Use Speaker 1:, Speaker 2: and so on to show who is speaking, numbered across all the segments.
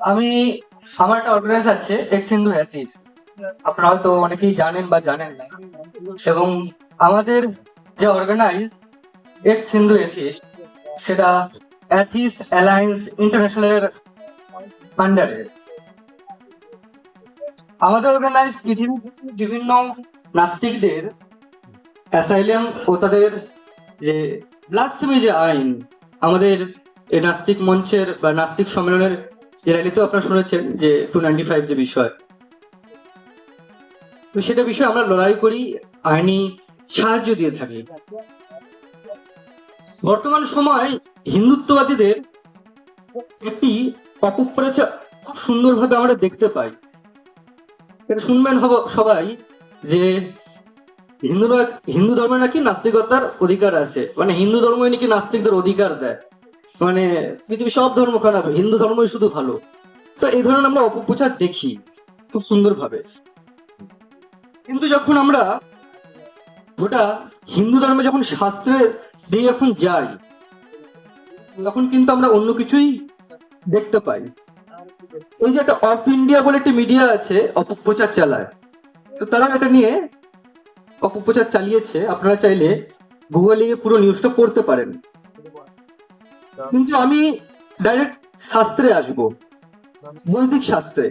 Speaker 1: আমি, আমার একটা অর্গানাইজ আছে এক্স হিন্দু অ্যাথিস আপনারা হয়তো অনেকেই জানেন বা জানেন না। এবং আমাদের যে অর্গানাইজ এক্স হিন্দু অ্যাথিস সেটা অ্যাথিস অ্যালায়েন্স ইন্টারন্যাশনালের আন্ডারে আমাদের অর্গানাইজ পৃথিবীর বিভিন্ন নাস্তিকদের অ্যাসাইলাম ও তাদের যে ব্লাসফেমি যে আইন, আমাদের এই নাস্তিক মঞ্চের বা নাস্তিক সম্মেলনের যে র্যালিতেও আপনারা শুনেছেন যে টু নাইনটি ফাইভ যে বিষয়। তো সেটা বিষয়ে আমরা লড়াই করি, আইনি সাহায্য দিয়ে থাকি। বর্তমান সময় হিন্দুত্ববাদীদের একটি অপপ্রচার খুব সুন্দরভাবে আমরা দেখতে পাই। এটা শুনবেন সবাই যে হিন্দুরা, হিন্দু ধর্মে নাকি নাস্তিকতার অধিকার আছে। মানে হিন্দু ধর্মই নাকি নাস্তিকদের অধিকার দেয়। মানে পৃথিবীর সব ধর্ম খারাপ, হিন্দু ধর্মই শুধু ভালো। তো এই ধরনের আমরা অপপ্রচার দেখি, খুব সুন্দরভাবে। কিন্তু যখন আমরা গোটা হিন্দু ধর্মে যখন শাস্ত্রে দিয়ে যখন যাই, তখন কিন্তু আমরা অন্য কিছুই দেখতে পাই। এই যে একটা অফ ইন্ডিয়া বলে একটা মিডিয়া আছে, অপপ্রচার চালায়। তো তারা এটা নিয়ে অপপ্রচার চালিয়েছে। আপনারা চাইলে গুগলে পুরো নিউজটা পড়তে পারেন। কিন্তু আমি ডাইরেক্ট শাস্ত্রে আসব বৈদিক শাস্ত্রে।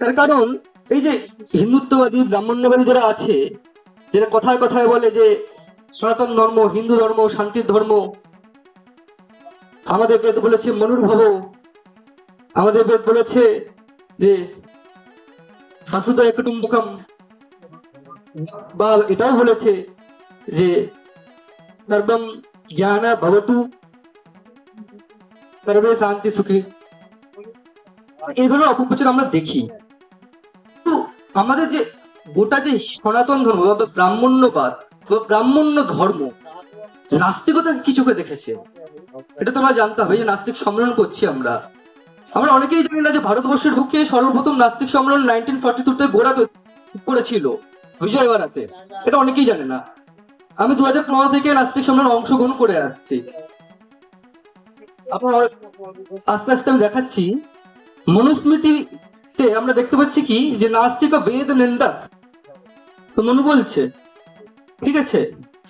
Speaker 1: তার কারণ, এই যে হিন্দুত্ববাদী, ব্রাহ্মণ্যবাদী যারা আছে, যারা কথায় কথায় বলে যে সনাতন ধর্ম, হিন্দু ধর্ম, শান্তির ধর্ম, আমাদের বেদ বলেছে মনুর্ভব। আমাদের বেদ বলেছে যে বাসুদয় কুটুম্বকম বা এটাও বলেছে যে সর্বম জ্ঞান ভবতু সর্বে শান্তি সুখী এই ধরনের অপপ্রচার আমরা দেখি। তো আমাদের যে গোটা যে সনাতন ধর্ম বা ব্রাহ্মণ্যবাদ বা ব্রাহ্মণ্য ধর্ম, নাস্তিকতা কি চোখে দেখেছে। এটা তো আমরা জানতে হবে যে নাস্তিক সম্মেলন করছি আমরা। আমরা অনেকেই জানি না যে ভারতবর্ষের বুকে সর্বপ্রথম নাস্তিক সম্মেলন নাইনটিন ফর্টি টুতে গোড়া করেছিল বিজয়বাড়াতে এটা অনেকেই জানে না। আমি দু হাজার পনেরো থেকে নাস্তিক সম্মেলন অংশগ্রহণ করে আসছি। আস্তে আস্তে আমি দেখাচ্ছি। মনুস্মৃতিতে আমরা দেখতে পাচ্ছি কি? যে নাস্তিক বেদ নিন্দা। তো মনু বলছে, ঠিক আছে?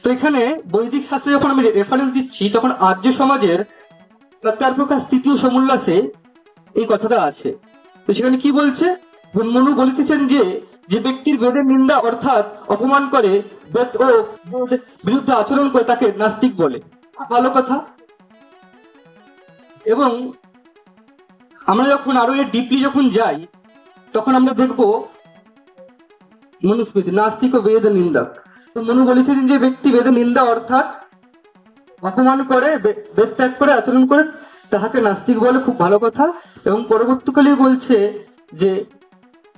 Speaker 1: তো এখানে বৈদিক শাস্ত্রে যখন আমি রেফারেন্স দিচ্ছি, তখন আর্য সমাজের প্রত্যার প্রকাশ তৃতীয় সমুল্লাসে এই কথাটা আছে। তো সেখানে কি বলছে? মনু বলিতেছেন যে যে ব্যক্তির বেদের নিন্দা অর্থাৎ অপমান করে, বেদ ও বিরুদ্ধে আচরণ করে তাকে নাস্তিক বলে। ভালো কথা। এবং আমরা যখন আরও এর ডিপলি যখন যাই, তখন আমরা দেখব মনুস্মৃতি, নাস্তিক ও বেদ নিন্দক। তো মনু বলেছিলেন যে ব্যক্তি বেদ নিন্দা অর্থাৎ অপমান করে বেদ ত্যাগ করে, আচরণ করে, তাহাকে নাস্তিক বলে, খুব ভালো কথা। এবং পরবর্তীকালে বলছে যে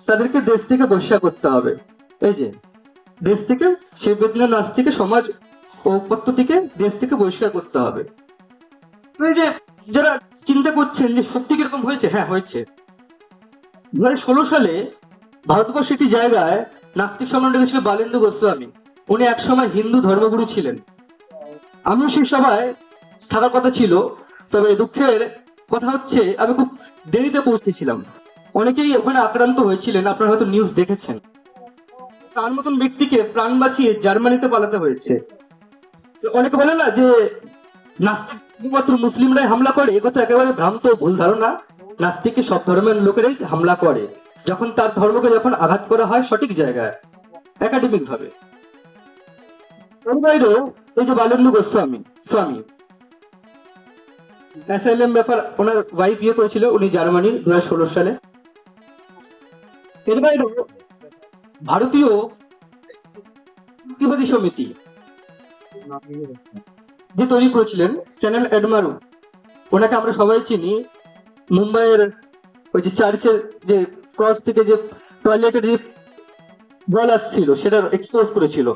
Speaker 1: তাদেরকে দেশ থেকে বহিষ্কার করতে হবে। এই যে, দেশ থেকে সেই বেদনা নাস্তিকে সমাজ ও থেকে দেশ থেকে বহিষ্কার করতে হবে। এই যে, যারা চিন্তা করছেন যে সত্যি কীরকম হয়েছে? হ্যাঁ হয়েছে। দু ষোলো সালে ভারতবর্ষে একটি জায়গায় নাস্তিক সম্মেলন ডেকেছিল বালেন্দু গোস্বামী। উনি একসময় হিন্দু ধর্মগুরু ছিলেন। আমিও সেই সভায় থাকার কথা ছিল, তবে দুঃখের কথা হচ্ছে, আমি খুব দেরিতে পৌঁছেছিলাম। অনেকেই ওখানে আক্রান্ত হয়েছিলেন, আপনারা হয়তো নিউজ দেখেছেন। তার মতন ব্যক্তিকে প্রাণ বাঁচিয়ে জার্মানিতে পালাতে হয়েছে। অনেকে বলে না যে, নাস্তিক শুধুমাত্র মুসলিমরাই হামলা করে, এ কথা একেবারে ভ্রান্ত, ভুল ধারণা। নাস্তিককে সব ধর্মের লোকেরাই হামলা করে? যখন তার ধর্মকে যখন আঘাত করা হয় সঠিক জায়গায় একাডেমিক ভাবে এই যে বালেন্দু গোস্বামী, স্বামী। ব্যাপার, ওনার ওয়াইফ ইয়ে করেছিল, উনি জার্মানির দু হাজার ষোলো সালে। এর বাইরেও ভারতীয় যুক্তিবাদী সমিতি যে তৈরি করেছিলেন চ্যানেল এডমারু ওনাকে আমরা সবাই চিনি। মুম্বাইয়ের ওই যে চার্চের যে ক্রস থেকে যে টয়লেটের যে জল আসছিল, সেটা এক্সপোজ করেছিল।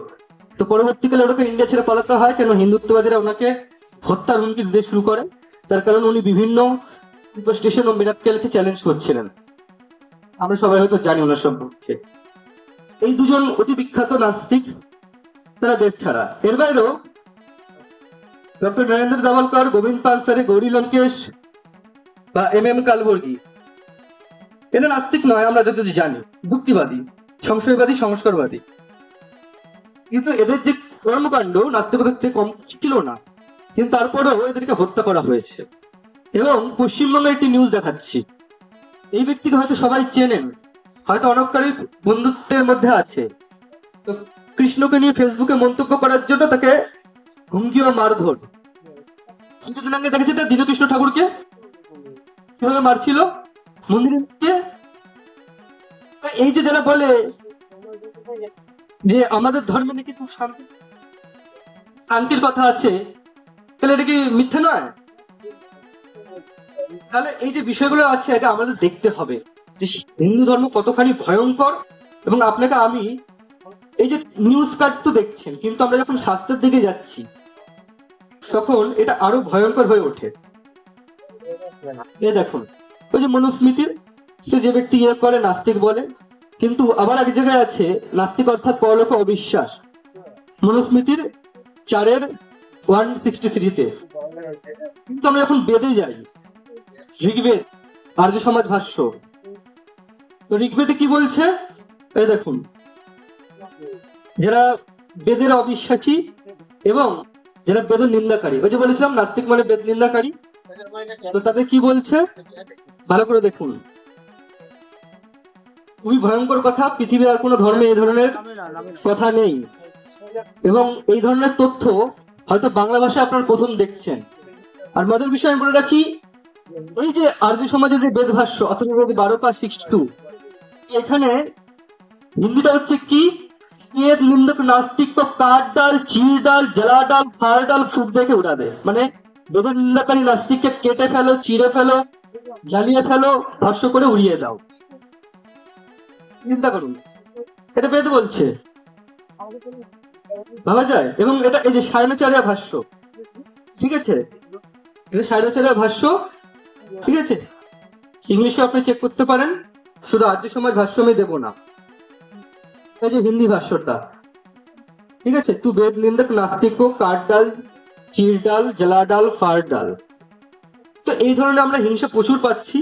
Speaker 1: তো পরবর্তীকালে ওনাকে ইন্ডিয়া ছেড়ে পালাতে হয়, কেন হিন্দুত্ববাদীরা ওনাকে হত্যার হুমকি দিতে শুরু করে? তার কারণ উনি বিভিন্ন স্টেশন ও মিরাক্কেলকে চ্যালেঞ্জ করছিলেন। আমরা সবাই হয়তো জানি ওনার সম্পর্কে। এই দুজন অতি বিখ্যাত নাস্তিক, তারা দেশ ছাড়া। এর বাইরেও ডক্টর নরেন্দ্র দাভলকর গোবিন্দ পানসারে, গৌরী লঙ্কেশ বা এম এম কালবর্গী। এরা নাস্তিক নয়, আমরা যদি জানি। যুক্তিবাদী সংশয়বাদী, সংস্কারবাদী। কিন্তু এদের যে কর্মকাণ্ড নাস্তিকতার থেকে কম ছিল না। কিন্তু তারপরেও এদেরকে হত্যা করা হয়েছে। এবং পশ্চিমবঙ্গে একটি নিউজ দেখাচ্ছি। এই ব্যক্তিকে হয়তো সবাই চেনেন, হয়তো অনবকারী বন্ধুত্বের মধ্যে আছে। তো কৃষ্ণকে নিয়ে ফেসবুকে মন্তব্য করার জন্য তাকে হুমকি ও মারধর। কিছুদিন আগে দেখেছে তার দীনকৃষ্ণ ঠাকুরকে? কীভাবে মারছিল? মন্দিরে? এই যে যারা বলে যে আমাদের ধর্মে নাকি খুব শান্তি শান্তির কথা আছে, তাহলে এটা কি মিথ্যা নয়? তাহলে এই যে বিষয়গুলো আছে, এটা আমাদের দেখতে হবে যে হিন্দু ধর্ম কতখানি ভয়ঙ্কর এবং আপনাকে আমি এই যে নিউজ কার্ড তো দেখছেন, কিন্তু আমরা যখন স্বাস্থ্যের দিকে যাচ্ছি, তখন এটা আরও ভয়ঙ্কর হয়ে ওঠে। এ দেখুন, ওই যে মনুস্মৃতির, সে যে ব্যক্তি ইয়ে করে, নাস্তিক বলে, কিন্তু আবার এক জায়গায় আছে, নাস্তিক অর্থাৎ পরলোক অবিশ্বাস। মনুস্মৃতির চারের ওয়ান সিক্সটি থ্রিতে কিন্তু আমরা যখন বেদে যাই ঋগ্বেদ আর্য সমাজ ভাষ্য। তো ঋগ্বেদে কি বলছে? এই দেখুন। যারা বেদের অবিশ্বাসী এবং যারা বেদের নিন্দাকারী, ওই যে বলেছিলাম নাস্তিক মানে বেদ নিন্দাকারী, তো তাদের কি বলছে? ভালো করে দেখুন। খুবই ভয়ঙ্কর কথা, পৃথিবীর আর কোনো ধর্মে এই ধরনের কথা নেই। এবং এই ধরনের তথ্য হয়তো বাংলা ভাষায় আপনার প্রথম দেখছেন। আর মজার বিষয় আমি বলে রাখি এই যে আরবি সমাজের যে বেদ ভাষ্য অথবা বারো পাঁচ সিক্সটি টু এখানে হিন্দিটা হচ্ছে কি? এর নিন্দক নাস্তিক তো কাঠ, ডাল চিড় ডাল ডাল ডাল, ফুট দেখে মানে নিন্দাকারী নাস্তিককে কেটে ফেলো, চিড়ে ফেলো, জ্বালিয়ে ফেলো করে উড়িয়ে দাও। চিন্তা করুন। এটা বেদ বলছে। ভাবা যায়? এবং এটা এই যে সায়নাচার্য ভাষ্য। ঠিক আছে? এটা সায়নাচার্য ভাষ্য। ঠিক আছে? ইংলিশে আপনি চেক করতে পারেন। শুধু আর্য সমাজ ভাষ্য আমি দেবো না। এই যে হিন্দি ভাষ্যটা। ঠিক আছে? তু বেদ নিন্দক, নাস্তিক কাঠ ডাল, চির ডাল জ্বালা ডাল, ফার ডাল। তো এই ধরনের আমরা হিংসা প্রচুর পাচ্ছি।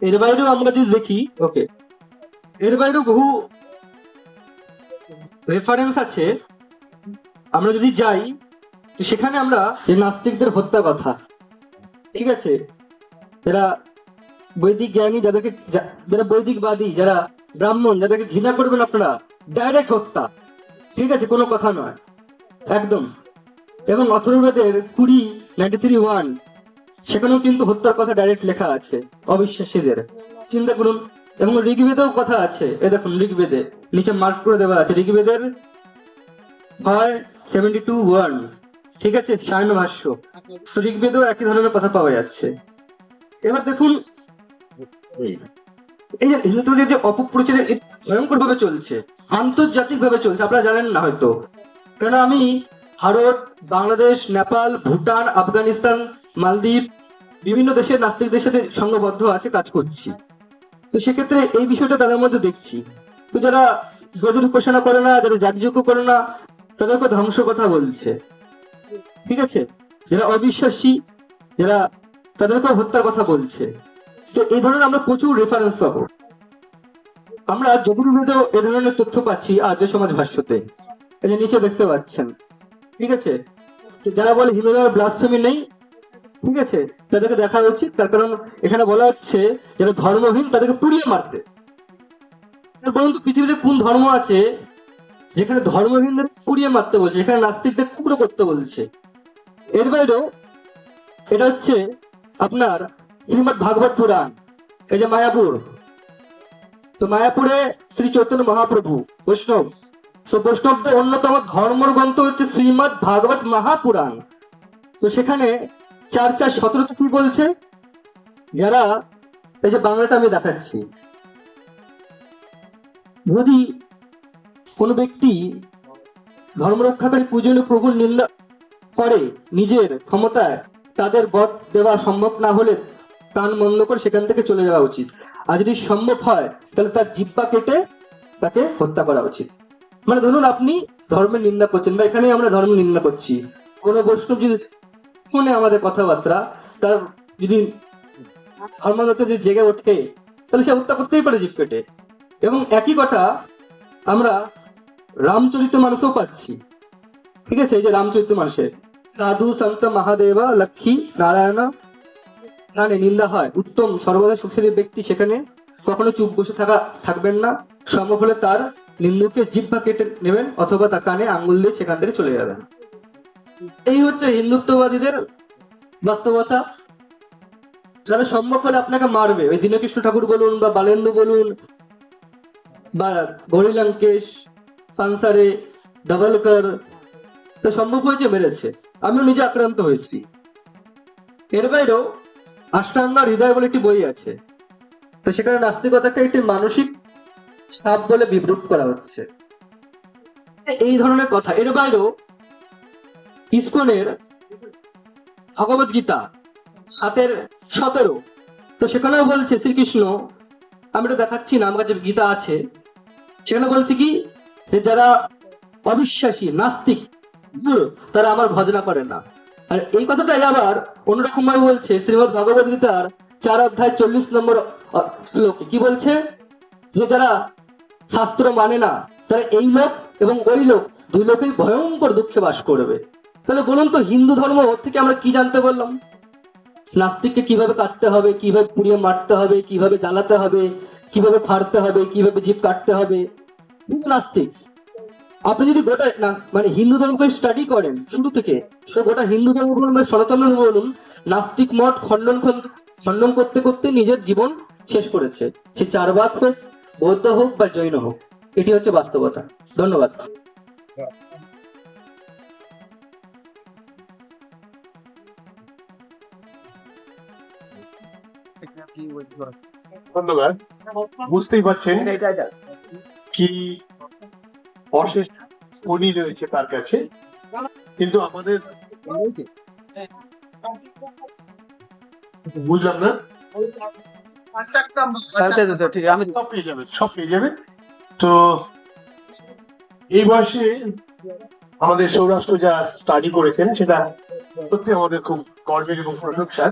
Speaker 1: এর বাইরেও আমরা যদি দেখি ওকে এর বাইরেও বহু রেফারেন্স আছে। আমরা যদি যাই সেখানে আমরা যে নাস্তিকদের হত্যা কথা। ঠিক আছে? যারা বৈদিক জ্ঞানী, যাদেরকে যারা বৈদিকবাদী, যারা ব্রাহ্মণ, যাদেরকে ঘৃণা করবেন আপনারা ডাইরেক্ট হত্যা। ঠিক আছে, কোনো কথা নয়। একদম। এবং অথর্বেদের কুড়ি নাইনটি থ্রি ওয়ান সেখানেও কিন্তু হত্যার কথা ডাইরেক্ট লেখা আছে, অবিশ্বাসীদের। চিন্তা করুন, এবং ঋগ্বেদেও কথা আছে। এ দেখুন, ঋগ্বেদে, নিচে মার্ক করে দেওয়া আছে, ঋগ্বেদের হয় সেভেন্টি টু ওয়ান ঠিক আছে, সায়ন ভাষ্য। ঋগ্বেদেও একই ধরনের কথা পাওয়া যাচ্ছে। এবার দেখুন, এই যে হিন্দুদের যে অপপ্রচারে ভয়ঙ্কর ভাবে চলছে আন্তর্জাতিক ভাবে চলছে আপনারা জানেন না হয়তো। কেন আমি ভারত, বাংলাদেশ, নেপাল, ভুটান, আফগানিস্তান, মালদ্বীপ, বিভিন্ন দেশের নাস্তিকদের সাথে সংঘবদ্ধ আছে, কাজ করছি। তো সেক্ষেত্রে এই বিষয়টা তাদের মধ্যে দেখছি। তো যারা গজুর উপাসনা করে না, যারা যাগযজ্ঞ করে না, তাদেরকে ধ্বংস কথা বলছে। ঠিক আছে? যারা অবিশ্বাসী, যারা তাদেরকে হত্যার কথা বলছে। তো এই ধরনের আমরা প্রচুর রেফারেন্স পাবো। আমরা যদুর্বেদেও এ ধরনের তথ্য পাচ্ছি আর্য সমাজ ভাষ্যতে। এই যে নিচে দেখতে পাচ্ছেন। ঠিক আছে? যারা বলে হিন্দুদের ব্লাসফেমি নেই, ঠিক আছে? তাদেরকে দেখা উচিত। তার কারণ এখানে বলা হচ্ছে যারা ধর্মহীন তাদেরকে পুড়িয়ে মারতে। বলুন তো পৃথিবীতে কোন ধর্ম আছে যেখানে ধর্মহীনদের পুড়িয়ে মারতে বলছে এখানে নাস্তিকদের কুকড়ো করতে বলছে? এর বাইরেও এটা হচ্ছে আপনার শ্রীমদ ভাগবত পুরাণ, এই যে মায়াপুর। তো মায়াপুরে শ্রী চৈতন্য মহাপ্রভু, বৈষ্ণব। তো বৈষ্ণবদের অন্যতম ধর্মর গ্রন্থ হচ্ছে শ্রীমদ ভাগবত মহাপুরাণ। তো সেখানে চার চার সতেরোতে কি বলছে, যারা এই যে বাংলাটা আমি দেখাচ্ছি। যদি কোনো ব্যক্তি ধর্ম রক্ষাকারী পূজনীয় প্রভুর নিন্দা করে নিজের ক্ষমতায় তাদের বধ দেওয়া সম্ভব না হলে কান বন্ধ করে সেখান থেকে চলে যাওয়া উচিত। আর যদি সম্ভব হয়, তাহলে তার জিব্বা কেটে তাকে হত্যা করা উচিত। মানে ধরুন আপনি ধর্মের নিন্দা করছেন, বা এখানে আমরা ধর্ম নিন্দা করছি। কোনো বৈষ্ণব যদি শুনে আমাদের কথাবার্তা, তার যদি ধর্মদত্ত যদি জেগে ওঠে, তাহলে সে হত্যা করতেই পারে জীব কেটে। এবং একই কথা আমরা রামচরিত মানুষও পাচ্ছি। ঠিক আছে, এই যে রামচরিত মানুষের সাধু সন্ত মহাদেবা লক্ষ্মী নারায়ণ স্নানে নিন্দা হয় উত্তম সর্বদা সুখী ব্যক্তি সেখানে কখনো চুপ বসে থাকা থাকবেন না। সম্ভব হলে তার নিন্দুকে জিহ্বা কেটে নেবেন অথবা তার কানে আঙ্গুল দিয়ে সেখান থেকে চলে যাবেন। এই হচ্ছে হিন্দুত্ববাদীদের বাস্তবতা। যারা সম্ভব হলে আপনাকে মারবে, ওই দীনকৃষ্ণ ঠাকুর বলুন বা বালেন্দু বলুন, বা গৌরী লঙ্কেশ সানসারে ডাবলকর তো সম্ভব হয়েছে মেরেছে। আমিও নিজে আক্রান্ত হয়েছি। এর বাইরেও অষ্টাঙ্গ হৃদয় বলে একটি বই আছে। তো সেখানে নাস্তিকতাকে একটি মানসিক সাপ বলে বিবৃত করা হচ্ছে। এই ধরনের কথা। এর বাইরেও ইসকনের ভগবত গীতা সাতের সতেরো। তো সেখানেও বলছে শ্রীকৃষ্ণ, আমি এটা দেখাচ্ছি না, আমার কাছে গীতা আছে। সেখানে বলছে কি যে যারা অবিশ্বাসী, নাস্তিক তারা আমার ভজনা করে না। আর এই কথাটাই আবার অন্যরকম ভাবে বলছে শ্রীমদ ভগবত গীতার চার অধ্যায় চল্লিশ নম্বর শ্লোকে। কি বলছে? যে যারা শাস্ত্র মানে না, তারা এই লোক এবং ওই লোক দুই লোকেই ভয়ঙ্কর দুঃখে বাস করবে। তাহলে বলুন তো, হিন্দু ধর্ম থেকে আমরা কি জানতে পারলাম? নাস্তিককে কীভাবে কাটতে হবে, কীভাবে পুড়িয়ে মারতে হবে, কীভাবে জ্বালাতে হবে, কীভাবে ফাড়তে হবে, কীভাবে জীব কাটতে হবে? নাস্তিক। আপনি যদি গোটা না মানে হিন্দু ধর্মকে স্টাডি করেন শুরু থেকে তো গোটা হিন্দু ধর্ম বলুন বা সনাতন ধর্ম বলুন নাস্তিক মঠ খণ্ডন খণ্ড- খণ্ডন করতে করতে নিজের জীবন শেষ করেছে। সে চারবাদ হোক বৌদ্ধ হোক বা জৈন হোক এটি হচ্ছে বাস্তবতা। ধন্যবাদ।
Speaker 2: ধন্যবাদ। বুঝতেই পারছেন কি অশেষ খনি রয়েছে তার কাছে। কিন্তু আমাদের বুঝলাম না? সব পেয়ে যাবে তো এই বয়সে আমাদের সৌরাষ্ট্র যা স্টাডি করেছেন সেটা সত্যি আমাদের খুব গর্বের এবং প্রশংসার।